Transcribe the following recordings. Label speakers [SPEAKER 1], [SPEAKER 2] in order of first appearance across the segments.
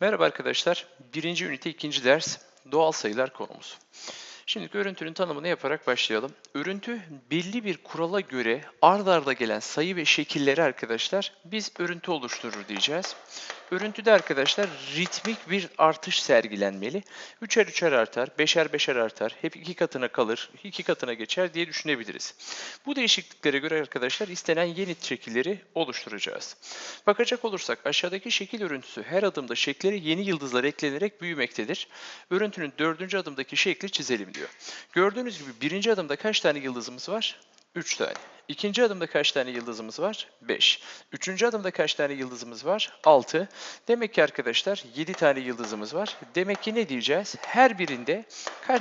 [SPEAKER 1] Merhaba arkadaşlar. Birinci ünite ikinci ders doğal sayılar konumuz. Şimdi örüntünün tanımını yaparak başlayalım. Örüntü belli bir kurala göre ard arda gelen sayı ve şekilleri arkadaşlar biz örüntü oluşturur diyeceğiz. Örüntüde arkadaşlar ritmik bir artış sergilenmeli. Üçer üçer artar, beşer beşer artar, hep iki katına kalır, iki katına geçer diye düşünebiliriz. Bu değişikliklere göre arkadaşlar istenen yeni şekilleri oluşturacağız. Bakacak olursak aşağıdaki şekil örüntüsü her adımda şekleri yeni yıldızlar eklenerek büyümektedir. Örüntünün dördüncü adımdaki şekli çizelim diyor. Gördüğünüz gibi birinci adımda kaç tane yıldızımız var? 3 tane. İkinci adımda kaç tane yıldızımız var? 5. Üçüncü adımda kaç tane yıldızımız var? 6. Demek ki arkadaşlar 7 tane yıldızımız var. Demek ki ne diyeceğiz? Her birinde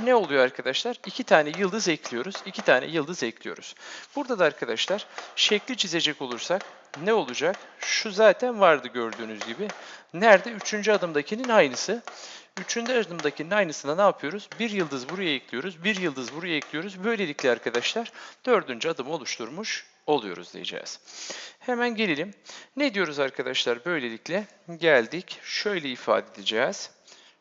[SPEAKER 1] ne oluyor arkadaşlar? 2 tane yıldız ekliyoruz. 2 tane yıldız ekliyoruz. Burada da arkadaşlar şekli çizecek olursak ne olacak? Şu zaten vardı gördüğünüz gibi. Nerede? Üçüncü adımdakinin aynısı. Üçüncü adımdakinin aynısına ne yapıyoruz? Bir yıldız buraya ekliyoruz, bir yıldız buraya ekliyoruz. Böylelikle arkadaşlar dördüncü adım oluşturmuş oluyoruz diyeceğiz. Hemen gelelim. Ne diyoruz arkadaşlar böylelikle? Geldik. Şöyle ifade edeceğiz.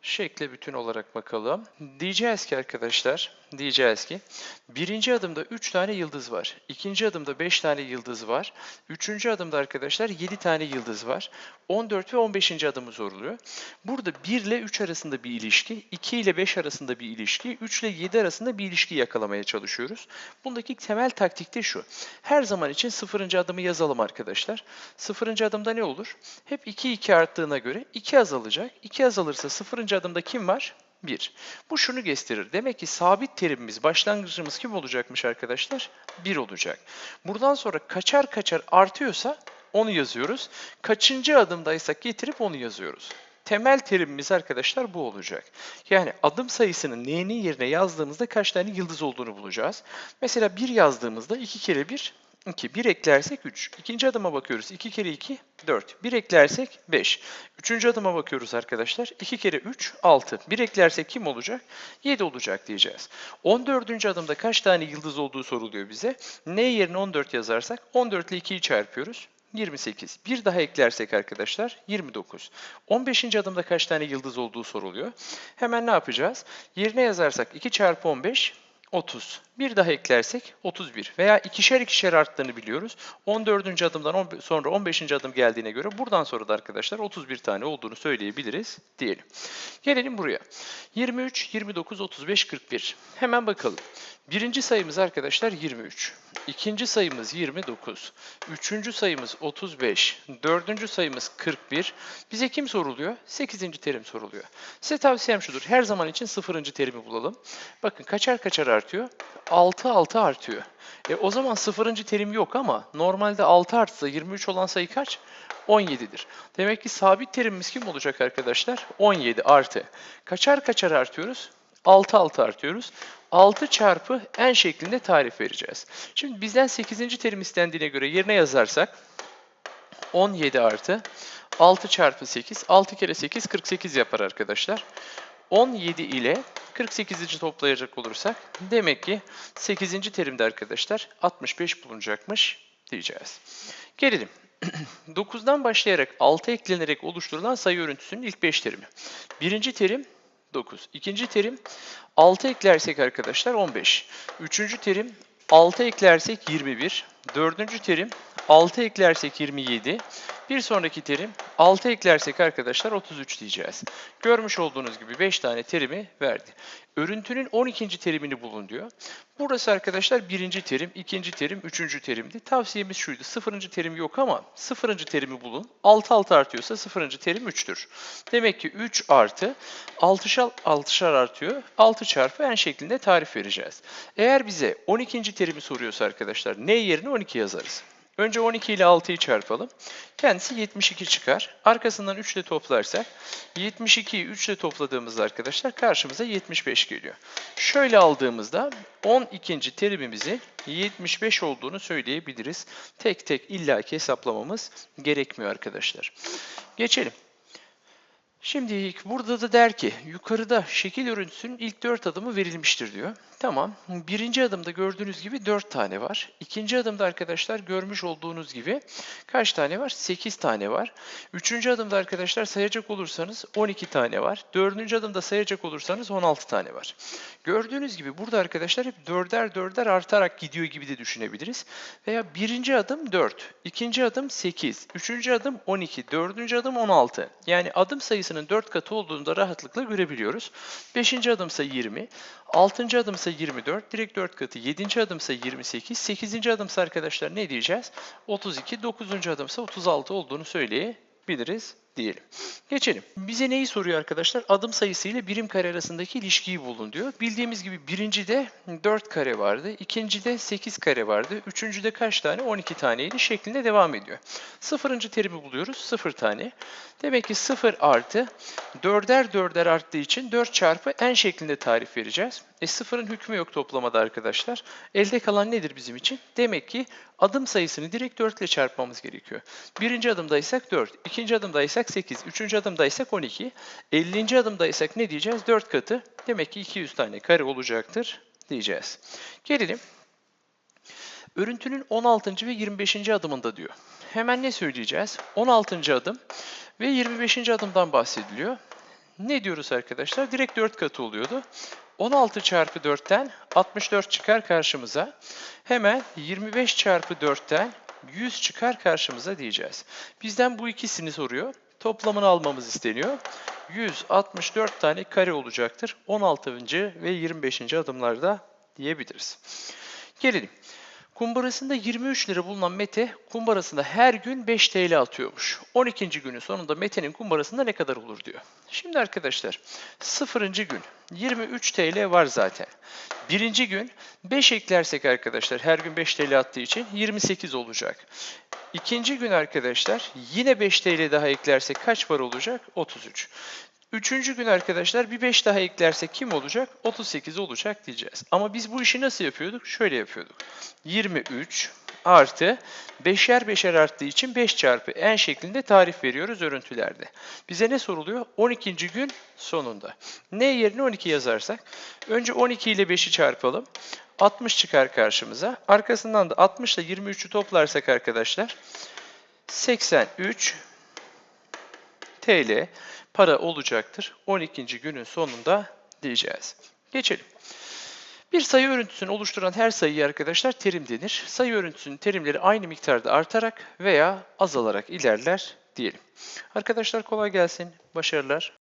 [SPEAKER 1] Şekle bütün olarak bakalım. Diyeceğiz ki arkadaşlar, diyeceğiz ki birinci adımda 3 tane yıldız var. ikinci adımda 5 tane yıldız var. Üçüncü adımda arkadaşlar 7 tane yıldız var. 14 ve 15. adımı soruluyor. Burada 1 ile 3 arasında bir ilişki, 2 ile 5 arasında bir ilişki, 3 ile 7 arasında bir ilişki yakalamaya çalışıyoruz. Bundaki temel taktik de şu. Her zaman için sıfırıncı adımı yazalım arkadaşlar. Sıfırıncı adımda ne olur? Hep 2 2 arttığına göre 2 azalacak. 2 azalırsa sıfırıncı adımda kim var? 1. Bu şunu gösterir. Demek ki sabit terimimiz, başlangıcımız kim olacakmış arkadaşlar? 1 olacak. Buradan sonra kaçar kaçar artıyorsa onu yazıyoruz. Kaçıncı adımdaysak getirip onu yazıyoruz. Temel terimimiz arkadaşlar bu olacak. Yani adım sayısının n'nin yerine yazdığımızda kaç tane yıldız olduğunu bulacağız. Mesela 1 yazdığımızda 2 kere 1 2. 1 eklersek 3. İkinci adıma bakıyoruz. 2 kere 2, 4. 1 eklersek 5. Üçüncü adıma bakıyoruz arkadaşlar. 2 kere 3, 6. 1 eklersek kim olacak? 7 olacak diyeceğiz. 14. adımda kaç tane yıldız olduğu soruluyor bize. N yerine 14 yazarsak 14 ile 2'yi çarpıyoruz. 28. Bir daha eklersek arkadaşlar 29. 15. adımda kaç tane yıldız olduğu soruluyor. Hemen ne yapacağız? Yerine yazarsak 2 çarpı 15 30. Bir daha eklersek 31 veya ikişer ikişer arttığını biliyoruz. 14. adımdan sonra 15. adım geldiğine göre buradan sonra da arkadaşlar 31 tane olduğunu söyleyebiliriz diyelim. Gelelim buraya. 23, 29, 35, 41. Hemen bakalım. Birinci sayımız arkadaşlar 23. İkinci sayımız 29. Üçüncü sayımız 35. Dördüncü sayımız 41. Bize kim soruluyor? Sekizinci terim soruluyor. Size tavsiyem şudur. Her zaman için sıfırıncı terimi bulalım. Bakın kaçar kaçar artıyor? 6 6 artıyor. E, o zaman sıfırıncı terim yok ama normalde 6 artsa 23 olan sayı kaç? 17'dir. Demek ki sabit terimimiz kim olacak arkadaşlar? 17 artı. Kaçar kaçar artıyoruz? 6 6 artıyoruz. 6 çarpı n şeklinde tarif vereceğiz. Şimdi bizden 8. terim istendiğine göre yerine yazarsak 17 artı 6 çarpı 8. 6 kere 8 48 yapar arkadaşlar. 17 ile 48. toplayacak olursak demek ki 8. terimde arkadaşlar 65 bulunacakmış diyeceğiz. Gelelim. 9'dan başlayarak 6 eklenerek oluşturulan sayı örüntüsünün ilk 5 terimi. Birinci terim 9. İkinci terim 6 eklersek arkadaşlar 15. Üçüncü terim 6 eklersek 21. Dördüncü terim 6 eklersek 27. Bir sonraki terim 6 eklersek arkadaşlar 33 diyeceğiz. Görmüş olduğunuz gibi 5 tane terimi verdi. Örüntünün 12. terimini bulun diyor. Burası arkadaşlar birinci terim, ikinci terim, üçüncü terimdi. Tavsiyemiz şuydu. Sıfırıncı terim yok ama sıfırıncı terimi bulun. 6 6 artıyorsa sıfırıncı terim 3'tür. Demek ki 3 artı 6'şar 6'şar artıyor. 6 çarpı n şeklinde tarif vereceğiz. Eğer bize 12. terimi soruyorsa arkadaşlar n yerine 12 yazarız. Önce 12 ile 6'yı çarpalım. Kendisi 72 çıkar. Arkasından 3 ile toplarsak 72'yi 3 ile topladığımızda arkadaşlar karşımıza 75 geliyor. Şöyle aldığımızda 12. terimimizi 75 olduğunu söyleyebiliriz. Tek tek illaki hesaplamamız gerekmiyor arkadaşlar. Geçelim. Şimdi ilk burada da der ki yukarıda şekil örüntüsünün ilk dört adımı verilmiştir diyor. Tamam. Birinci adımda gördüğünüz gibi dört tane var. İkinci adımda arkadaşlar görmüş olduğunuz gibi kaç tane var? 8 tane var. Üçüncü adımda arkadaşlar sayacak olursanız 12 tane var. Dördüncü adımda sayacak olursanız 16 tane var. Gördüğünüz gibi burada arkadaşlar hep dörder dörder artarak gidiyor gibi de düşünebiliriz. Veya birinci adım 4, ikinci adım 8, üçüncü adım 12, dördüncü adım 16. Yani adım sayısının 4 katı olduğunu da rahatlıkla görebiliyoruz. Beşinci adımsa 20, altıncı adımsa 24, direkt 4 katı. Yedinci adımsa 28, sekizinci adımsa arkadaşlar ne diyeceğiz? 32, dokuzuncu adımsa 36 olduğunu söyleyebiliriz diyelim. Geçelim. Bize neyi soruyor arkadaşlar? Adım sayısı ile birim kare arasındaki ilişkiyi bulun diyor. Bildiğimiz gibi birincide 4 kare vardı, ikincide 8 kare vardı, üçüncüde kaç tane? 12 taneydi şeklinde devam ediyor. Sıfırıncı terimi buluyoruz. 0 tane. Demek ki 0 artı 4'er 4'er arttığı için 4 çarpı n şeklinde tarif vereceğiz. E sıfırın hükmü yok toplamada arkadaşlar. Elde kalan nedir bizim için? Demek ki adım sayısını direkt 4 ile çarpmamız gerekiyor. Birinci adımdaysak 4, ikinci adımdaysak 8, üçüncü adımdaysak 12, 50. adımdaysak ne diyeceğiz? 4 katı. Demek ki 200 tane kare olacaktır diyeceğiz. Gelelim. Örüntünün 16. ve 25. adımında diyor. Hemen ne söyleyeceğiz? 16. adım ve 25. adımdan bahsediliyor. Ne diyoruz arkadaşlar? Direkt 4 katı oluyordu. 16 çarpı 4'ten 64 çıkar karşımıza. Hemen 25 çarpı 4'ten 100 çıkar karşımıza diyeceğiz. Bizden bu ikisini soruyor. Toplamını almamız isteniyor. 164 tane kare olacaktır. 16. ve 25. adımlarda diyebiliriz. Gelelim. Kumbarasında 23 lira bulunan Mete kumbarasında her gün 5 TL atıyormuş. 12. günün sonunda Mete'nin kumbarasında ne kadar olur diyor. Şimdi arkadaşlar 0. gün 23 TL var zaten. Birinci gün 5 eklersek arkadaşlar her gün 5 TL attığı için 28 olacak. İkinci gün arkadaşlar yine 5 TL daha eklersek kaç para olacak? 33. Üçüncü gün arkadaşlar bir 5 daha eklersek kim olacak? 38 olacak diyeceğiz. Ama biz bu işi nasıl yapıyorduk? Şöyle yapıyorduk. 23 artı 5'er 5'er arttığı için 5 çarpı n şeklinde tarif veriyoruz örüntülerde. Bize ne soruluyor? 12. gün sonunda. Ne yerine 12 yazarsak? Önce 12 ile 5'i çarpalım. 60 çıkar karşımıza. Arkasından da 60 ile 23'ü toplarsak arkadaşlar 83 TL para olacaktır. 12. günün sonunda diyeceğiz. Geçelim. Bir sayı örüntüsünü oluşturan her sayıya arkadaşlar terim denir. Sayı örüntüsünün terimleri aynı miktarda artarak veya azalarak ilerler diyelim. Arkadaşlar kolay gelsin. Başarılar.